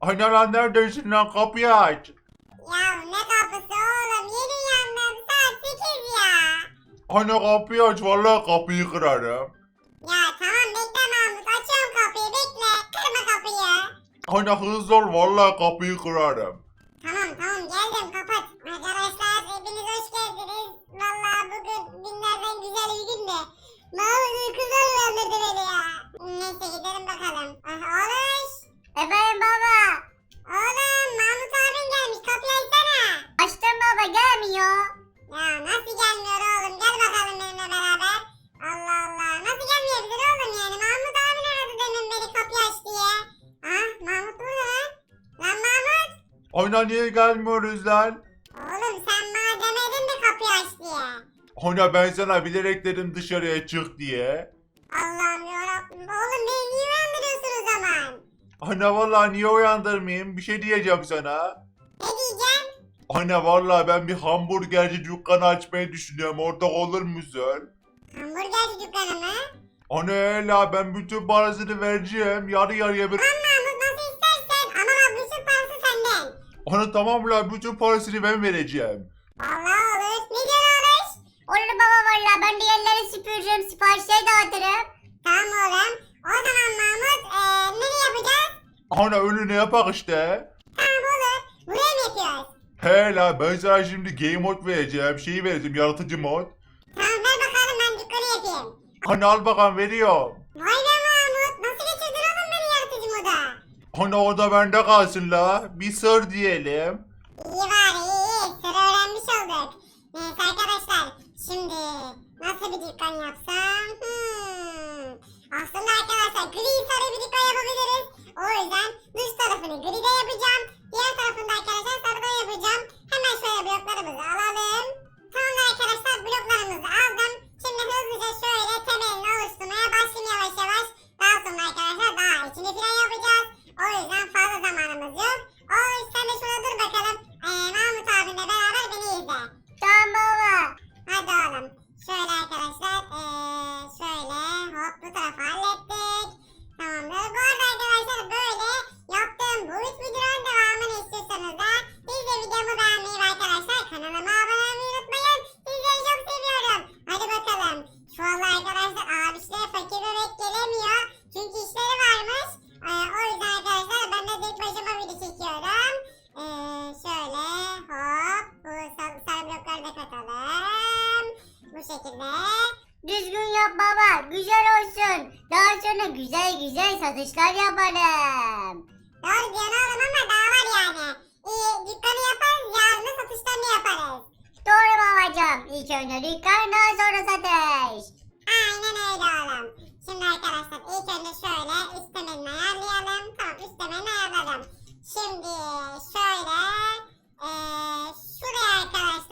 Anne lan neredesin lan? Kapıyı aç. Ya ne kapısı oğlum yeni uyandım saat 8 ya. Anne kapıyı aç vallahi kapıyı kırarım. Ya tamam bekle Mahmut açıyorum kapıyı bekle kırma kapıyı. Anne hızlı ol vallahi kapıyı kırarım. Anne niye gelmiyoruz lan? Oğlum sen bana demedin mi kapıyı aç diye. Anne ben sana bilerek dedim dışarıya çık diye. Allah'ım yarabbim. Oğlum beni niye uyandırıyorsun o zaman? Anne vallahi niye uyandırmayayım bir şey diyeceğim sana. Ne diyeceğim? Anne vallahi ben bir hamburgerci dükkanı açmayı düşünüyorum ortak olur musun? Hamburgerci dükkanı mı? Anne la ben bütün parasını vereceğim yarı yarıya bir... Lan Mahmut nasıl istersen ama bak bütün parası Anne tamam la bütün parasını ben vereceğim. Allah olur. Ne diyor olur? Olur baba valla ben de yerleri süpürürüm siparişleri dağıtırım. Tamam oğlum. O zaman Mahmut eee nereye yapacağız? Anne önüne yapak işte. Tamam olur. Buraya mı yapıyoruz? He la ben sana şimdi game mod vereceğim şeyi vereceğim yaratıcı mod. Tamam ver bakalım ben dükkanı yapayım. Anne al bakalım veriyorum. Vay be Mahmut. Nasıl getirdin oğlum beni yaratıcı moda? Anne o da bende kalsın la. Bir sır diyelim. İyi var iyi. Sıra öğrenmiş olduk. Neyse arkadaşlar. Şimdi nasıl bir dükkan yapsam? Hmm. Aslında arkadaşlar gri sarı bir dükkan yapabiliriz. O yüzden dış tarafını gride yapacağım. Diğer tarafını da arkadaşlar sarıda yapacağım. Hemen şöyle bloklarımızı alalım. Tamam arkadaşlar bloklarımızı aldım. Şimdi hızlıca şöyle temelini oluşturmaya başlayayım yavaş yavaş. Daha sonra arkadaşlar daha içini falan yapacağız. O yüzden fazla zamanımız yok. O sen de şurada dur bakalım. Ee, Mahmut abinle beraber beni izle. Tamam baba. Hadi oğlum. Şöyle arkadaşlar. Ee, şöyle hop bu tarafı hallettik. Tamamdır. Bu arada arkadaşlar böyle yaptığım bu üç videonun devamını istiyorsanız da siz de videomu beğenmeyi ve arkadaşlar kanalıma abone olmayı unutmayın. Sizleri çok seviyorum. Hadi bakalım. Şu anda arkadaşlar abişlere fakir bebek gelemiyor. Çünkü işleri varmış. Ee, o yüzden arkadaşlar ben de tek başıma video çekiyorum. Ee, şöyle hop bu sarı, sarı blokları da katalım. Bu şekilde. Düzgün yap baba güzel olsun. Daha sonra güzel güzel satışlar yaparım. Doğru diyorsun oğlum ama daha var yani. İyi dükkanı yaparız yarın da satışlarını yaparız. Doğru babacığım. İlk önce dükkan daha sonra satış. Aynen öyle oğlum. Şimdi arkadaşlar ilk önce şöyle üst temelini ayarlayalım. Tamam üst temelini ayarladım. Şimdi şöyle eee şuraya arkadaşlar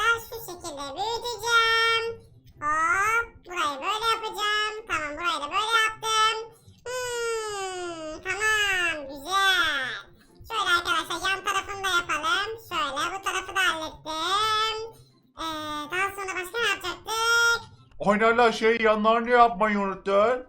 la şey yanlarını yapmayı unuttun.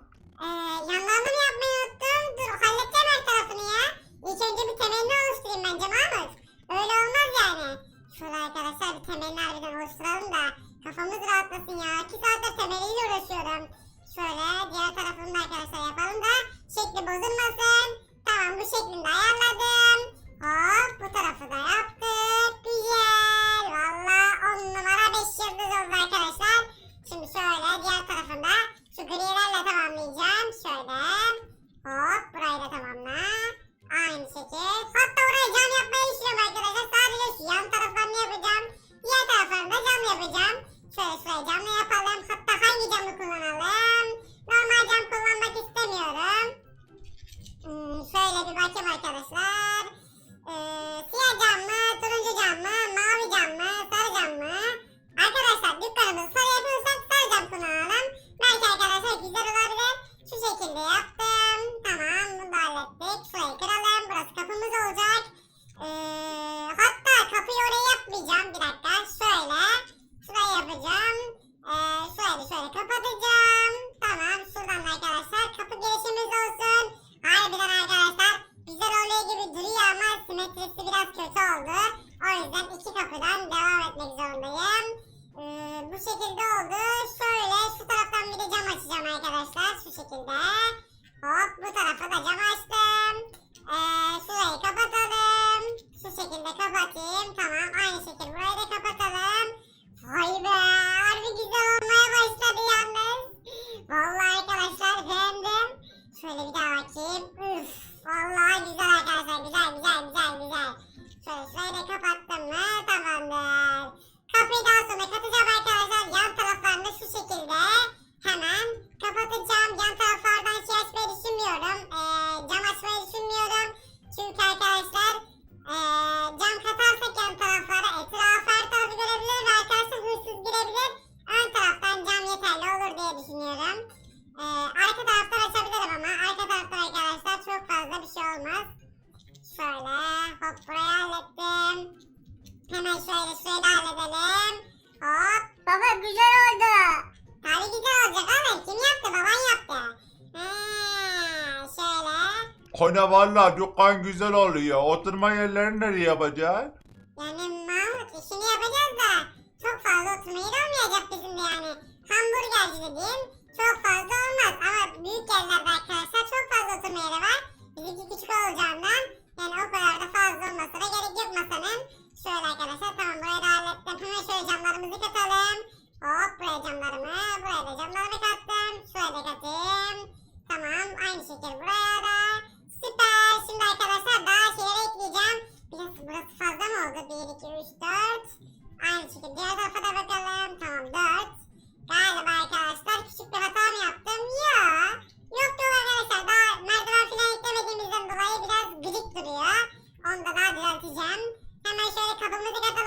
Hop bu tarafa. oldu. Tabii güzel olacak ama kim yaptı? Baban yaptı. Ha, şöyle. Kone valla dükkan güzel oluyor. Oturma yerlerini nereye yapacağız? Yani Mahmut işini yapacağız da çok fazla oturmayı da olmayacak bizim de yani. Hamburgerci dediğin çok fazla olmaz ama büyük yerlerde arkadaşlar çok fazla oturma yeri var. Bizimki küçük olacağından yani o kadar da fazla olmasına gerek yok masanın. Şöyle arkadaşlar tamam burayı da hallettim. Hemen şöyle camlarımızı katalım. Hop buraya camlarımı, buraya da camlarımı kattım. Şuraya da katayım. Tamam aynı şekilde buraya da. Süper. Şimdi arkadaşlar daha şeyler ekleyeceğim. Biraz burası fazla mı oldu? 1, 2, 3, 4. Aynı şekilde diğer tarafa da bakalım. Tamam 4. Galiba arkadaşlar küçük bir hata mı yaptım? Ya. Yok yok arkadaşlar daha merdiven falan eklemediğimizden dolayı biraz gıcık duruyor. Onu da daha düzelteceğim. Hemen şöyle kabımızı katalım.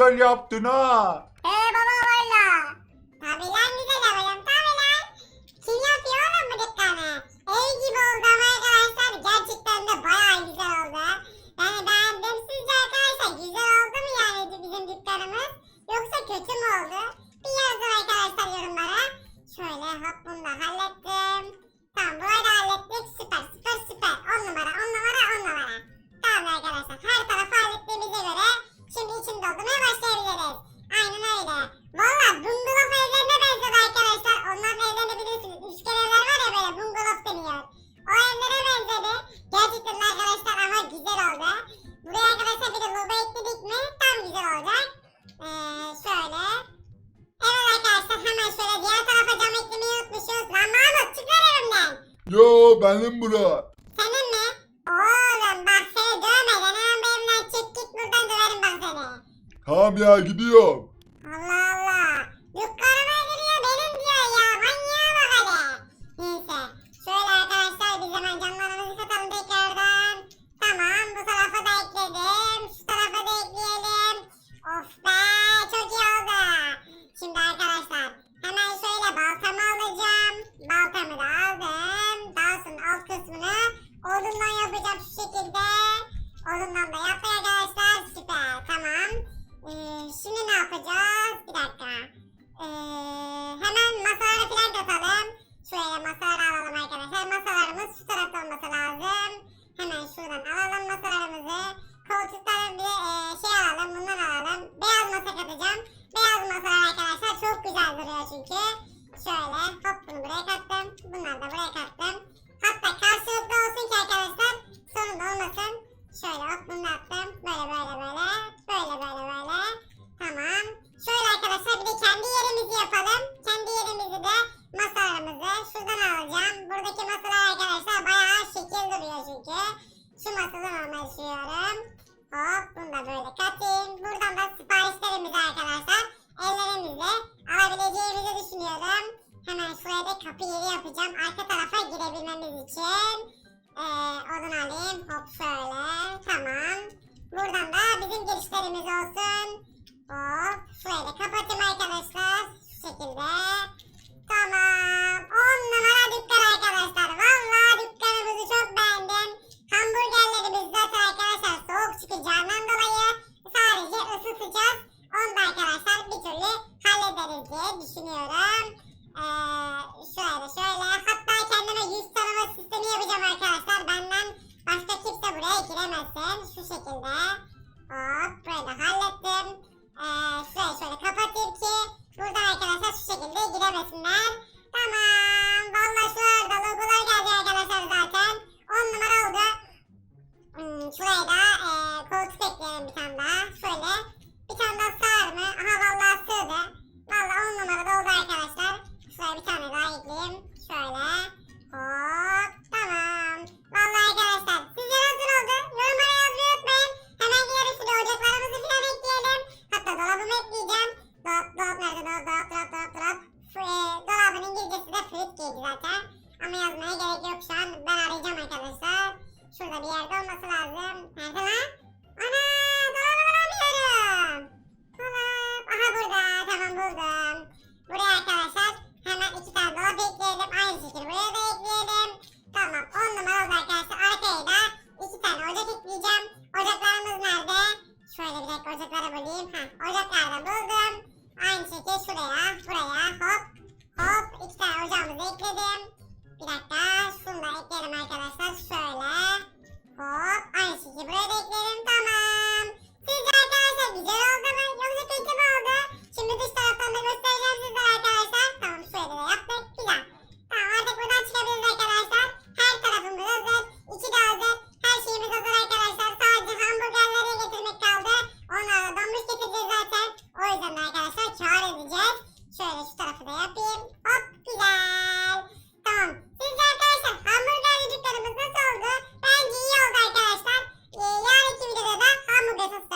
güzel yaptın ha. benim bura. Senin mi? Oğlum bak seni dövmeden hemen bu evden çık git buradan döverim bak seni. Tamam ya gidiyorum. Şöyle aklımda attım. Böyle böyle böyle. Böyle böyle böyle. Tamam. Şöyle arkadaşlar bir de kendi yerimizi yapalım. Kendi yerimizi de masalarımızı şuradan alacağım. Buradaki masalar arkadaşlar bayağı şekil duruyor çünkü. Şu masada normal şuyorum. Hop bunu da böyle katayım. Buradan da siparişlerimizi arkadaşlar ellerimizle alabileceğimizi düşünüyorum. Hemen şuraya da kapı yeri yapacağım. Arka tarafa girebilmemiz için. temiz olsun. Hop şöyle kapatayım arkadaşlar. Şu şekilde. tane daha ekleyeyim. Şöyle. の魔王が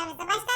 videolarımızda. Başka